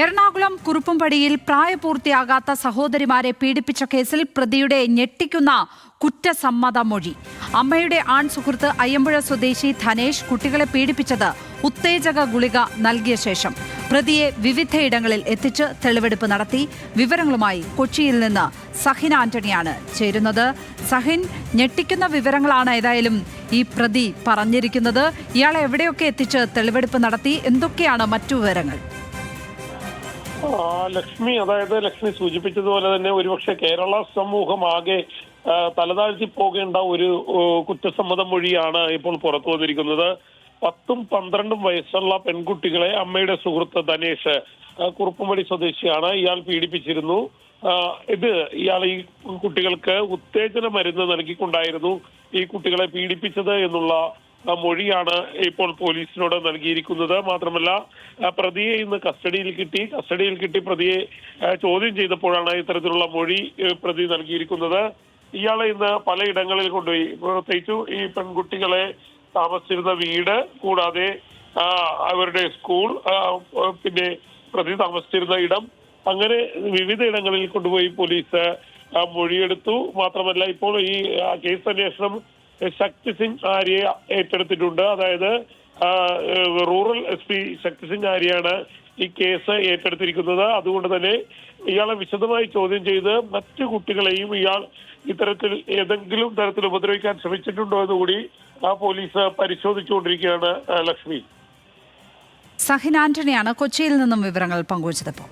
എറണാകുളം കുറുപ്പുംപടിയിൽ പ്രായപൂർത്തിയാകാത്ത സഹോദരിമാരെ പീഡിപ്പിച്ച കേസിൽ പ്രതിയുടെ ഞെട്ടിക്കുന്ന കുറ്റസമ്മത മൊഴി അമ്മയുടെ ആൺ സുഹൃത്ത് അയ്യമ്പുഴ സ്വദേശി ധനേഷ് കുട്ടികളെ പീഡിപ്പിച്ചത് ഉത്തേജക ഗുളിക നൽകിയ ശേഷം. പ്രതിയെ വിവിധയിടങ്ങളിൽ എത്തിച്ച് തെളിവെടുപ്പ് നടത്തി. വിവരങ്ങളുമായി കൊച്ചിയിൽ നിന്ന് സഹിൻ ആന്റണിയാണ് ചേരുന്നത്. സഹിൻ ഞെട്ടിക്കുന്ന വിവരങ്ങളാണ് ഏതായാലും ഈ പ്രതി പറഞ്ഞിരിക്കുന്നത്. ഇയാളെ എവിടെയൊക്കെ എത്തിച്ച് തെളിവെടുപ്പ് നടത്തി? എന്തൊക്കെയാണ് മറ്റു വിവരങ്ങൾ? ലക്ഷ്മി അതായത് ലക്ഷ്മി സൂചിപ്പിച്ചതുപോലെ തന്നെ ഒരുപക്ഷെ കേരള സമൂഹം ആകെ തലതാഴ്ത്തി പോകേണ്ട ഒരു കുറ്റസമ്മതം മൊഴിയാണ് ഇപ്പോൾ പുറത്തു വന്നിരിക്കുന്നത്. പത്തും പന്ത്രണ്ടും വയസ്സുള്ള പെൺകുട്ടികളെ അമ്മയുടെ സുഹൃത്ത് ധനേഷ് കുറുപ്പുമടി സ്വദേശിയാണ്. ഇയാൾ പീഡിപ്പിച്ചിരുന്നു. ഇത് ഇയാൾ ഈ കുട്ടികൾക്ക് ഉത്തേജന മരുന്ന് നൽകിക്കൊണ്ടായിരുന്നു ഈ കുട്ടികളെ പീഡിപ്പിച്ചത് എന്നുള്ള മൊഴിയാണ് ഇപ്പോൾ പോലീസിനോട് നൽകിയിരിക്കുന്നത്. മാത്രമല്ല പ്രതിയെ ഇന്ന് കസ്റ്റഡിയിൽ കിട്ടി. കസ്റ്റഡിയിൽ കിട്ടി പ്രതിയെ ചോദ്യം ചെയ്തപ്പോഴാണ് ഇത്തരത്തിലുള്ള മൊഴി പ്രതി നൽകിയിരിക്കുന്നത്. ഇയാളെ ഇന്ന് പലയിടങ്ങളിൽ കൊണ്ടുപോയി. പ്രത്യേകിച്ചു ഈ പെൺകുട്ടികളെ താമസിച്ചിരുന്ന വീട് കൂടാതെ അവരുടെ സ്കൂൾ പിന്നെ പ്രതി താമസിച്ചിരുന്ന ഇടം. അങ്ങനെ വിവിധ ഇടങ്ങളിൽ കൊണ്ടുപോയി പോലീസ് മൊഴിയെടുത്തു. മാത്രമല്ല ഇപ്പോൾ ഈ കേസ് അന്വേഷണം ശക്തി സിംഗ് ആര്യയെ ഏറ്റെടുത്തിട്ടുണ്ട്. അതായത് rural S P Shakti Singh ആര്യയാണ് ഈ കേസ് ഏറ്റെടുത്തിരിക്കുന്നത്. അതുകൊണ്ട് തന്നെ ഇയാളെ വിശദമായി ചോദ്യം ചെയ്ത് മറ്റു കുട്ടികളെയും ഇയാൾ ഇത്തരത്തിൽ ഏതെങ്കിലും തരത്തിൽ ഉപദ്രവിക്കാൻ ശ്രമിച്ചിട്ടുണ്ടോ എന്ന് കൂടി ആ പോലീസ് പരിശോധിച്ചുകൊണ്ടിരിക്കുകയാണ് ലക്ഷ്മി. സഹിൻ ആന്റണിയാണ് കൊച്ചിയിൽ നിന്നും വിവരങ്ങൾ പങ്കുവച്ചതപ്പോൾ